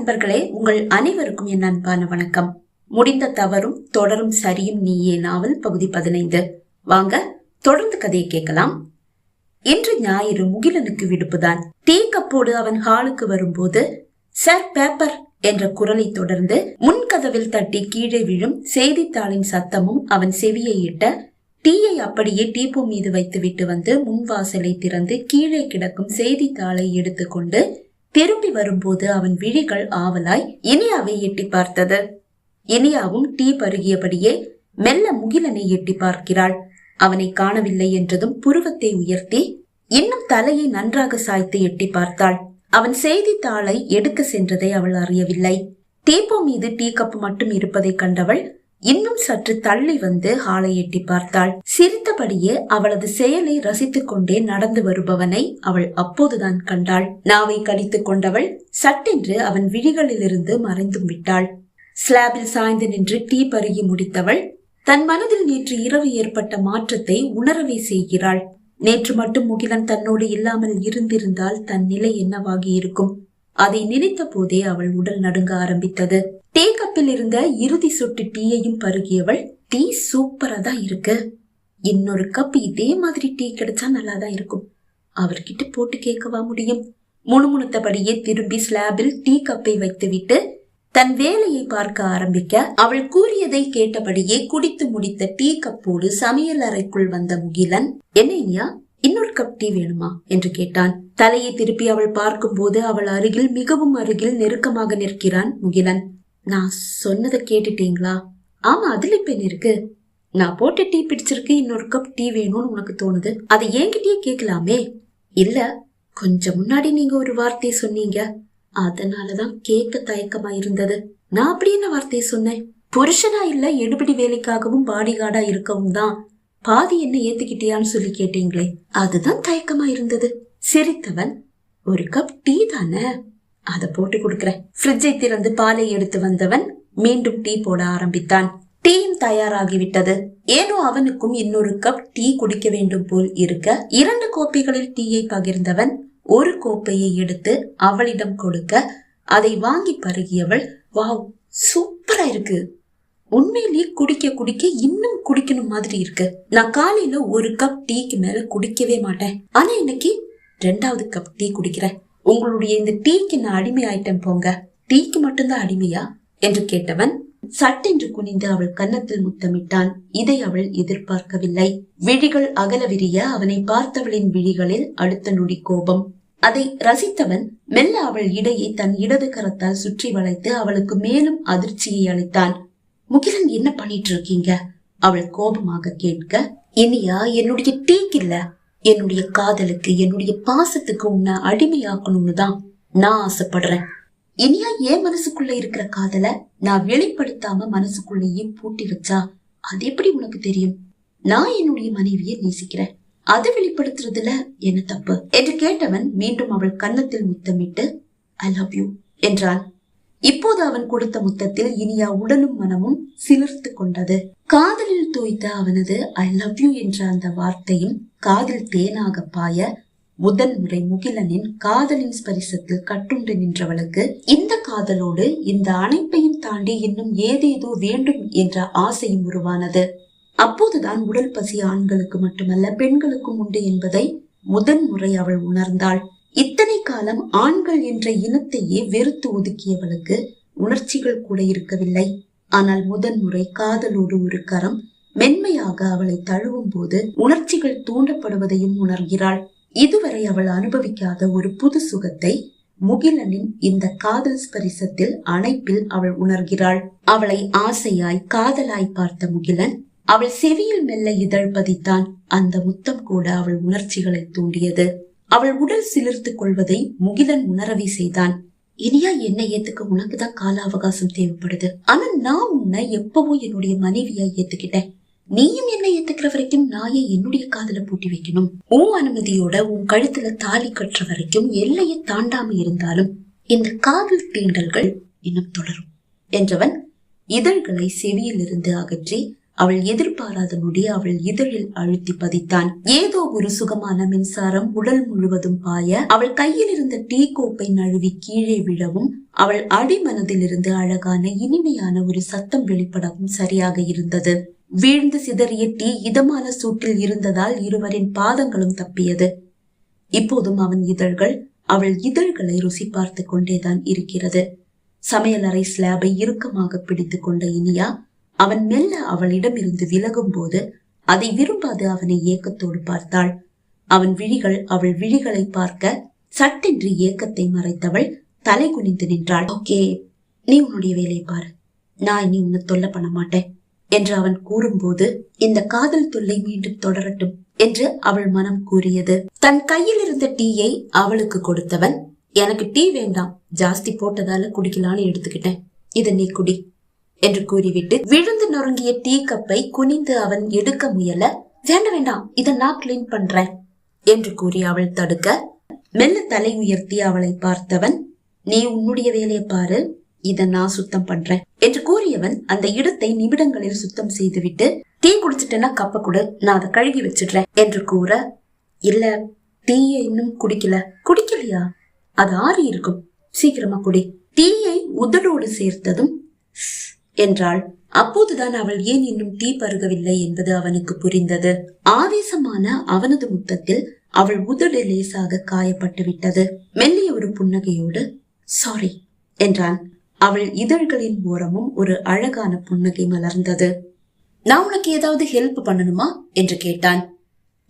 நண்பர்களே உங்கள் அனைவருக்கும் என் அன்பான வணக்கம். முடிந்த தவறும் தொடரும் சரியும் நீயே நாவல் பகுதி பதினைந்து. வாங்க தொடர்ந்து கதையை கேட்கலாம். இன்று ஞாயிறு முகிலனுக்கு விடுப்புதான். டீ கப்போடு அவன் ஹாலுக்கு வரும்போது சார் பேப்பர் என்ற குரலை தொடர்ந்து முன்கதவில் தட்டி கீழே விழும் செய்தித்தாளின் சத்தமும் அவன் செவியை இட்ட டீயை அப்படியே டீப்போ மீது வைத்துவிட்டு வந்து முன்வாசலை திறந்து கீழே கிடக்கும் செய்தித்தாளை எடுத்துக்கொண்டு திரும்பி வரும்போது அவன் விழிகள் ஆவலாய் இனியாவை எட்டி பார்த்தது. இனியாவும் டீ பருகியபடியே மெல்ல முகிலனை எட்டி பார்க்கிறாள். அவனை காணவில்லை என்றதும் புருவத்தை உயர்த்தி இன்னும் தலையை நன்றாக சாய்த்து எட்டி பார்த்தாள். அவன் செய்தித்தாளை எடுக்க சென்றதை அவள் அறியவில்லை. டீப்போ மீது டீ கப்பு மட்டும் இருப்பதை கண்டவள் இன்னும் சற்று தள்ளி வந்து ஹாலை எட்டி பார்த்தாள். சிரித்தபடியே அவளது செயலை ரசித்துக் கொண்டே நடந்து வருபவனை அவள் அப்போதுதான் கண்டாள். நாவை கடித்துக் கொண்டவள் சட்டென்று அவன் விழிகளிலிருந்து மறைந்தும் விட்டாள். ஸ்லாபில் சாய்ந்து நின்று டீ பருகி முடித்தவள் தன் மனதில் நேற்று இரவு ஏற்பட்ட மாற்றத்தை உணரவே செய்கிறாள். நேற்று மட்டும் முகிலன் தன்னோடு இல்லாமல் இருந்திருந்தால் தன் நிலை என்னவாகி இருக்கும் அதை நினைத்த போதே அவள் உடல் நடுங்க ஆரம்பித்தது. டீ கப்பில் இருந்த இறுதி சொட்டு டீயையும் பருகியவள் டீ சூப்பரா தான் இருக்கு. இன்னொரு கப் இதே மாதிரி டீ கிடைச்சா நல்லா தான் இருக்கும். அவர்கிட்ட போட்டு கேட்கவா முடியும்? முணுமுணுத்தபடியே திரும்பி ஸ்லாபில் டீ கப்பை வைத்துவிட்டு தன் வேலையை பார்க்க ஆரம்பிக்க அவள் கூறியதை கேட்டபடியே குடித்து முடித்த டீ கப்போடு சமையல் அறைக்குள் வந்த முகிலன் என்ன இனியா? இன்னொரு கப் டீ வேணுமா? என்று கேட்டான். தலையை திருப்பி அவள் பார்க்கும்போது அவள் அருகில் மிகவும் அருகில் நெருக்கமாக நிற்கிறான் முகிலன். நான் சொன்னதை கேட்டுட்டீங்களா? ஆமா அதுல இப்ப என்ன இருக்கு? நான் போட்ட டீ பிடிச்சிருக்கு இன்னொரு கப் டீ வேணும்னு உனக்கு தோணுது. அதை என்கிட்டயே கேட்கலாமே? இல்ல கொஞ்சம் முன்னாடி நீங்க ஒரு வார்த்தையை சொன்னீங்க. அதனாலதான் கேட்க தயக்கமா இருந்தது. நான் அப்படி என்ன வார்த்தையை சொன்னேன்? புருஷனா இல்ல எடுபடி வேலைக்காகவும் பாடிகார்டா இருக்கவும் தான். பாதி என்ன ஏத்துக்கிட்டியான்னு சொல்லி கேட்டீங்களே அதுதான் தயக்கமா இருந்தது. சிரித்தவன் ஒரு கப் டீ தானே? அதை போட்டு கொடுக்கறேன். ஃப்ரிட்ஜை திறந்து பாலை எடுத்து வந்தவன் மீண்டும் டீ போட ஆரம்பித்தான். டீயும் தயாராகிவிட்டது. ஏனோ அவனுக்கும் இன்னொரு கப் டீ குடிக்க வேண்டும் போல் இருக்க இரண்டு கோப்பைகளில் டீயை பகிர்ந்தவன் ஒரு கோப்பையை எடுத்து அவளிடம் கொடுக்க அதை வாங்கி பருகியவள் வாவ் சூப்பரா இருக்கு. உண்மையிலேயே குடிக்க குடிக்க இன்னும் குடிக்கணும் மாதிரி இருக்கு. நான் காலையில ஒரு கப் டீக்கு மேல குடிக்கவே மாட்டேன். ஆனா இன்னைக்கு ரெண்டாவது கப் டீ குடிக்கிறேன். உங்களுடைய இந்த டீக்கு நான் அடிமை ஆயிட்டேன் போங்க. டீக்கு மட்டும்தான் அடிமையா? என்று கேட்டவன் சட்டென்று குனிந்து அவள் கன்னத்தில் முத்தமிட்டான். இதை அவள் எதிர்பார்க்கவில்லை. விழிகள் அகல விரிய அவனை பார்த்தவளின் விழிகளில் அடுத்த நொடி கோபம். அதை ரசித்தவன் மெல்ல அவள் இடையை தன் இடது கரத்தால் சுற்றி வளைத்து அவளுக்கு மேலும் அதிர்ச்சியை அளித்தான். முகிலன் என்ன பண்ணிட்டு இருக்கீங்க? அவள் கோபமாக கேட்க இனியா என்னுடைய டீக்கு இல்ல. என்னுடைய காதலுக்கு என்னுடைய பாசத்துக்கு உன்னை அடிமையாக்கணும்னு தான் நான் ஆசைப்படுறேன். இனியா என் மனசுக்குள்ள இருக்கிற காதல நான் வெளிப்படுத்தாம மனசுக்குள்ளேயே பூட்டி வச்சா அது எப்படி உனக்கு தெரியும்? நான் என்னுடைய மனைவியை நேசிக்கிறேன். அது வெளிப்படுத்துறதுல என்ன தப்பு? என்று கேட்டவன் மீண்டும் அவள் கன்னத்தில் முத்தமிட்டு ஐ லவ் யூ என்றான் இப்போது அவன் கொடுத்த முத்தத்தில் இனியா உடலும் மனமும் சிலிர்த்து கொண்டது. காதலில் தோய்த்த அவனது ஐ லவ் யூ என்ற அந்த வார்த்தையும் காதில் தேனாக பாய முதன்முறை முகிலனின் காதலின் ஸ்பரிசத்தில் கட்டுண்டு நின்றவளுக்கு இந்த காதலோடு இந்த அணைப்பையும் தாண்டி இன்னும் ஏதேதோ வேண்டும் என்ற ஆசையும் உருவானது. அப்போதுதான் உடல் பசி ஆண்களுக்கு மட்டுமல்ல பெண்களுக்கும் உண்டு என்பதை முதன் முறை அவள் உணர்ந்தாள். இத்தனை காலம் ஆண்கள் என்ற இனத்தையே வெறுத்து ஒதுக்கியவளுக்கு உணர்ச்சிகள் கூட இருக்கவில்லை. ஆனால் முதன் முறை காதலோடு ஒரு கரம் மென்மையாக அவளை தழுவும் போது உணர்ச்சிகள் தூண்டப்படுவதையும் உணர்கிறாள். இதுவரை அவள் அனுபவிக்காத ஒரு புது சுகத்தை முகிலனின் இந்த காதல் ஸ்பரிசத்தில் அணைப்பில் அவள் உணர்கிறாள். அவளை ஆசையாய் காதலாய் பார்த்த முகிலன் அவள் செவியில் மெல்ல இதழ் பதித்தான். அந்த முத்தம் கூட அவள் உணர்ச்சிகளை தூண்டியது. அவள் உடல் சிலிர்த்துக் கொள்வதை முகிலன் உணரவே செய்தான். இனியா என்னை ஏத்துக்க உனக்குதான் கால அவகாசம் தேவைப்படுது. ஆனா நான் உன்னை எப்பவோ என்னுடைய மனைவியா ஏத்துக்கிட்டேன். நீயும் என்னை ஏத்துக்கிற வரைக்கும் நாயை என்னுடைய காதல பூட்டி வைக்கணும். உன் அனுமதியோட உன் கழுத்துல தாலி கட்டுற வரைக்கும் எல்லையை தாண்டாம இருந்தாலும் இந்த காதல் தீண்டல்கள் இன்னும் தொடரும். என்றவன் இதழ்களை செவியில் இருந்து அகற்றி அவள் எதிர்பாராத நொடி அவள் இதழில் அழுத்தி பதித்தான். ஏதோ ஒரு சுகமான மின்சாரம் உடல் முழுவதும் பாய அவள் கையில் இருந்த டீ கோப்பை நழுவி கீழே விழவும் அவள் அடிமனதிலிருந்து அழகான இனிமையான ஒரு சத்தம் வெளிப்படவும் சரியாக இருந்தது. வீழ்ந்து சிதறிய டீ இதமான சூட்டில் இருந்ததால் இருவரின் பாதங்களும் தப்பியது. இப்போதும் அவன் இதழ்கள் அவள் இதழ்களை ருசி பார்த்து கொண்டேதான் இருக்கிறது. சமையலறை ஸ்லாபை இறுக்கமாக பிடித்துக் கொண்ட இனியா அவன் மெல்ல அவளிடமிருந்து விலகும் போது அதை விரும்பாது அவனை ஏக்கத்தோடு பார்த்தாள். அவன் விழிகள் அவள் விழிகளை பார்க்க சட்டென்று ஏக்கத்தை மறைத்தவள் தலை குனிந்து நின்றாள். ஓகே நீ உன்னுடைய வேலையை பாரு. நான் இனி உன்னை தொல்லை பண்ண மாட்டேன் என்று அவன் கூறும்போது இந்த காதல் தொல்லை மீண்டும் தொடரட்டும் என்று அவள் மனம் கூறியது. தன் கையில் இருந்த டீயை அவளுக்கு கொடுத்தவன் எனக்கு டீ வேண்டாம் ஜாஸ்தி போட்டதால குடிக்கலான்னு எடுத்துக்கிட்டேன். இதை நீ குடி. என்று கூறிவிட்டு விழுந்து நொறுங்கிய டீ கப்பை குனிந்து அவன் எடுக்க முயல வேண்டாம் வேண்டாம் இதை நான் கிளீன் பண்றேன் என்று கூறி அவள் தடுக்க மெல்ல தலை உயர்த்தி அவளை பார்த்தவன் நீ உன்னுடைய வேலையை பாரு இத நான் சுத்தம் பண்றேன் என்று கூறியவன் அந்த இடத்தை நிமிடங்களில் சுத்தம் செய்துவிட்டு டீ குடிச்சிட்டேன்னா கப்ப கூட நான் அதை கழுகி வச்சிடுறேன் என்று கூற இல்ல டீயை இன்னும் குடிக்கல. குடிக்கலையா? அது ஆறி இருக்கும் சீக்கிரமா குடி. டீயை உதடோடு சேர்த்ததும் என்றாள். அப்போதுதான் அவள் ஏன் இன்னும் டீ பருகவில்லை என்பது அவனுக்கு புரிந்தது. ஆவேசமான அவனது முத்தத்தில் அவள் உதடு லேசாக காயப்பட்டு விட்டது. மெல்லிய ஒரு புன்னகையோடு சாரி என்றான். அவள் இதழ்களின் ஓரமும் ஒரு அழகான புன்னகை மலர்ந்தது. நான் உனக்கு ஏதாவது ஹெல்ப் பண்ணணுமா? என்று கேட்டான்.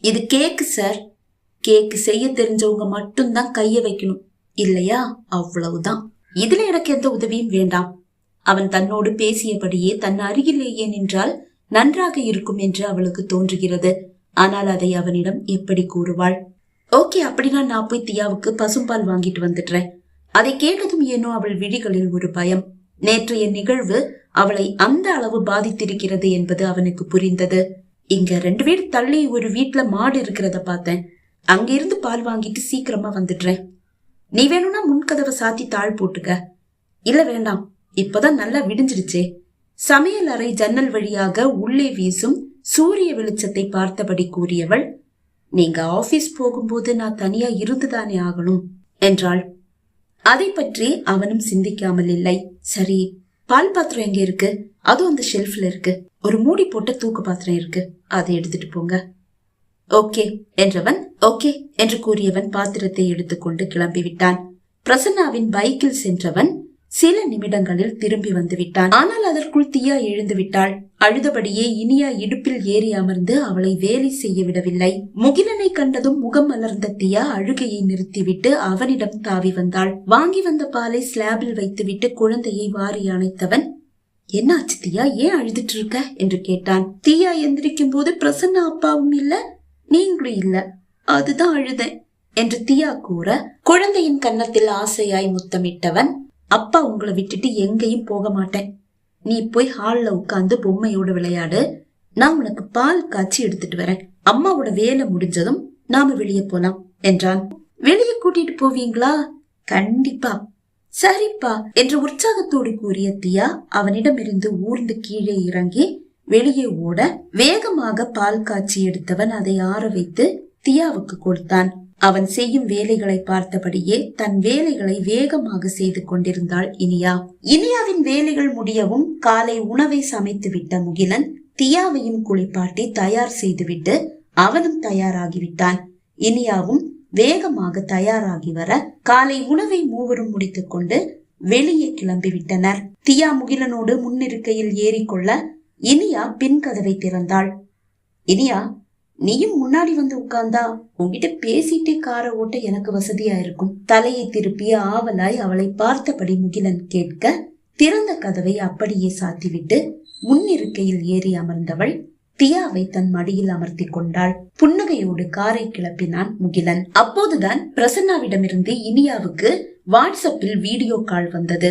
இது கேக்கு சார் கேக்கு செய்ய தெரிஞ்சவங்க மட்டும்தான் கைய வைக்கணும். இல்லையா? அவ்வளவுதான். இதுல எனக்கு எந்த உதவியும் வேண்டாம். அவன் தன்னோடு பேசியபடியே தன் அருகிலேயே நின்றால் நன்றாக இருக்கும் என்று அவளுக்கு தோன்றுகிறது. ஆனால் அதை அவனிடம் எப்படி கூறுவாள்? ஓகே அப்படின்னா நான் போய் தியாவுக்கு பசும்பால் வாங்கிட்டு வந்துடுறேன். அதை கேட்டதும் ஏனோ அவள் விழிகளில் ஒரு பயம். நேற்றைய நிகழ்வு அவளை அந்த அளவு பாதித்திருக்கிறது என்பது அவனுக்கு புரிந்தது. இங்க ரெண்டு பேர் தள்ளி ஒரு வீட்டுல மாடு இருக்கிறத பார்த்தேன். அங்கிருந்து பால் வாங்கிட்டு சீக்கிரமா வந்துடுறேன். நீ வேணும்னா முன்கதவை சாத்தி தாழ் போட்டுக்க. இல்ல வேண்டாம். இப்பதான் நல்லா விடிஞ்சிடுச்சே. சமையல் அறை ஜன்னல் வழியாக உள்ளே வீசும் சூரிய வெளிச்சத்தை பார்த்தபடி கூறியவள் நீங்க ஆபீஸ் போகும்போது நான் தனியா இருந்துதானே ஆகணும்? என்றாள். அதை பற்றி அவனும் சிந்திக்காமல் இல்லை சரி பால் பாத்திரம் எங்க இருக்கு? அதுவும் அந்த ஷெல்ஃப்ல இருக்கு. ஒரு மூடி போட்ட தூக்கு பாத்திரம் இருக்கு. அதை எடுத்துட்டு போங்க. ஓகே என்றவன் ஓகே என்று கூறியவன் பாத்திரத்தை எடுத்துக்கொண்டு கிளம்பிவிட்டான். பிரசன்னாவின் பைக்கில் சென்றவன் சில நிமிடங்களில் திரும்பி வந்துவிட்டான். ஆனால் அதற்குள் தியா எழுந்து விட்டாள். அழுதபடியே இனியா இடுப்பில் ஏறி அமர்ந்து அவளை வேலை செய்ய விடவில்லை. முகிலனை கண்டதும் முகம் மலர்ந்த தியா அழுகையை நிறுத்திவிட்டு அவனிடம் தாவி வந்தாள். வாங்கி வந்த பாலை ஸ்லாபில் வைத்துவிட்டு குழந்தையை வாரி அணைத்தவன் என்னாச்சு தியா? ஏன் அழுதுட்டு இருக்க? என்று கேட்டான். தியா எந்திரிக்கும் போது பிரசன்ன அப்பாவும் இல்ல நீங்களும் இல்ல. அதுதான் அழுதேன் என்று தியா கூற குழந்தையின் கன்னத்தில் ஆசையாய் முத்தமிட்டவன் அப்பா உங்களை விட்டுட்டு எங்கேயும் போக மாட்டேன். நீ போய் ஹால்ல உட்காந்து பொம்மையோட விளையாடு. நான் உனக்கு பால் காய்ச்சி எடுத்துட்டு வரேன். அம்மாவோட வேலை முடிஞ்சதும் நாம வெளியே போலாம் என்றான். வெளியே கூட்டிட்டு போவீங்களா? கண்டிப்பா. சரிப்பா என்று உற்சாகத்தோடு கூறிய தியா அவனிடமிருந்து ஊர்ந்து கீழே இறங்கி வெளியே ஓட வேகமாக பால் காய்ச்சி எடுத்தவன் அதை ஆற வைத்து தியாவுக்கு கொடுத்தான். அவன் செய்யும் வேலைகளை பார்த்தபடியே தன் வேலைகளை வேகமாக செய்து கொண்டிருந்தாள் இனியா. இனியாவின் வேலைகள் முடியவும் காலை உணவை சமைத்து விட்ட முகிலன் தியாவையும் குளிப்பாட்டி தயார் செய்துவிட்டு அவனும் தயாராகிவிட்டான். இனியாவும் வேகமாக தயாராகி வர காலை உணவை மூவரும் முடித்துக் கொண்டு வெளியே கிளம்பிவிட்டனர். தியா முகிலனோடு முன்னிருக்கையில் ஏறிக்கொள்ள இனியா பின் கதவை திறந்தாள். இனியா நீயும் முன்னாடி வந்து உட்கார்ந்தா உன்கிட்ட பேசிட்டே கார ஓட்ட எனக்கு வசதியா இருக்கும் தலையை திருப்பிய ஆவலாய் அவளை பார்த்தபடி முகிலன் கேட்க திறந்த கதவை அப்படியே சாத்திவிட்டு முன்னிருக்கையில் ஏறி அமர்ந்தவள் தியாவை தன் மடியில் அமர்த்தி கொண்டாள். புன்னகையோடு காரை கிளப்பினான் முகிலன். அப்போதுதான் பிரசன்னாவிடமிருந்து இனியாவுக்கு வாட்ஸ்அப்பில் வீடியோ கால் வந்தது.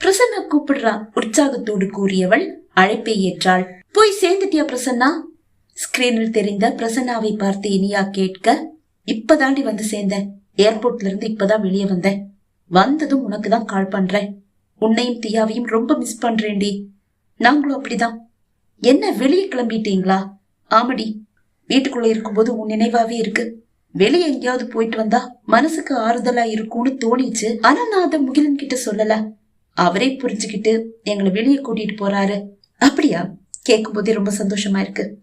பிரசன்னா கூப்பிடுறா உற்சாகத்தோடு கூறியவள் அழைப்பை ஏற்றாள். போய் சேர்ந்துட்டியா பிரசன்னா? ஸ்கிரீனில் தெரிந்த பிரசன்னாவை பார்த்து இனியா கேட்க இப்பதாண்டி வந்து சேர்ந்தேன். ஏர்போர்ட்ல இருந்து இப்பதான் வெளியே வந்தேன். வந்ததும் உனக்கு தான் கால் பண்றேன். உன்னையும் தியாவையும் ரொம்ப மிஸ் பண்றேன்டி. நாங்களும் அப்படிதான். என்ன வெளியே கிளம்பிட்டீங்களா? ஆமடி. வீட்டுக்குள்ள இருக்கும்போது உன் நினைவாவே இருக்கு. வெளியே எங்கேயாவது போயிட்டு வந்தா மனசுக்கு ஆறுதலா இருக்கும்னு தோணிச்சு. ஆனா நான் அதை முகிலன் கிட்ட சொல்லல. அவரே புரிஞ்சுக்கிட்டு எங்களை வெளியே கூட்டிட்டு போறாரு. அப்படியா? கேட்கும் போதே ரொம்ப சந்தோஷமா இருக்கு.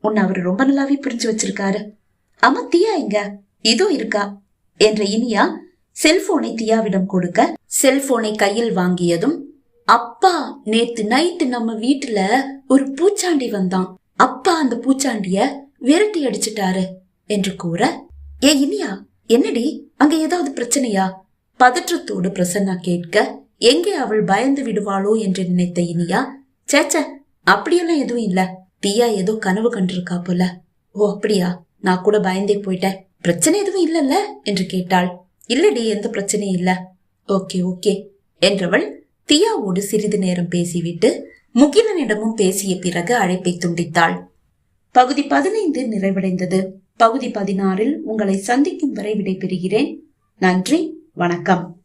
உன்னை அவர் ரொம்ப நல்லாவே புரிஞ்சு வச்சிருக்காரு. ஆமா தியா எங்க? இதோ இருக்கா? என்ற இனியா செல்போனை தியாவிடம் கொடுக்க செல்போனை கையில் வாங்கியதும் அப்பா நேத்து நைட்டு நம்ம வீட்டுல ஒரு பூச்சாண்டி வந்தான். அப்பா அந்த பூச்சாண்டிய விரட்டி அடிச்சிட்டாரு என்று கூற ஏ இனியா என்னடி? அங்க ஏதாவது பிரச்சனையா? பதற்றத்தோடு பிரசன்னா கேட்க எங்கே அவள் பயந்து விடுவாளோ? என்று நினைத்த இனியா சேச்ச அப்படியெல்லாம் எதுவும் இல்லை. தியா ஏதோ கனவு கண்டிருக்கா போல. ஓ அப்படியா? நான் கூட பயந்தே போயிட்டேன். பிரச்சனை எதுவும் இல்லல்ல? என்று கேட்டாள். இல்லடி எந்த பிரச்சனையும் இல்ல. ஓகே ஓகே என்றவள் தியாவோடு சிறிது நேரம் பேசிவிட்டு முகிலனிடமும் பேசிய பிறகு அழைப்பை துண்டித்தாள். பகுதி பதினைந்து நிறைவடைந்தது. பகுதி பதினாறில் உங்களை சந்திக்கும் வரை விடைபெறுகிறேன். நன்றி வணக்கம்.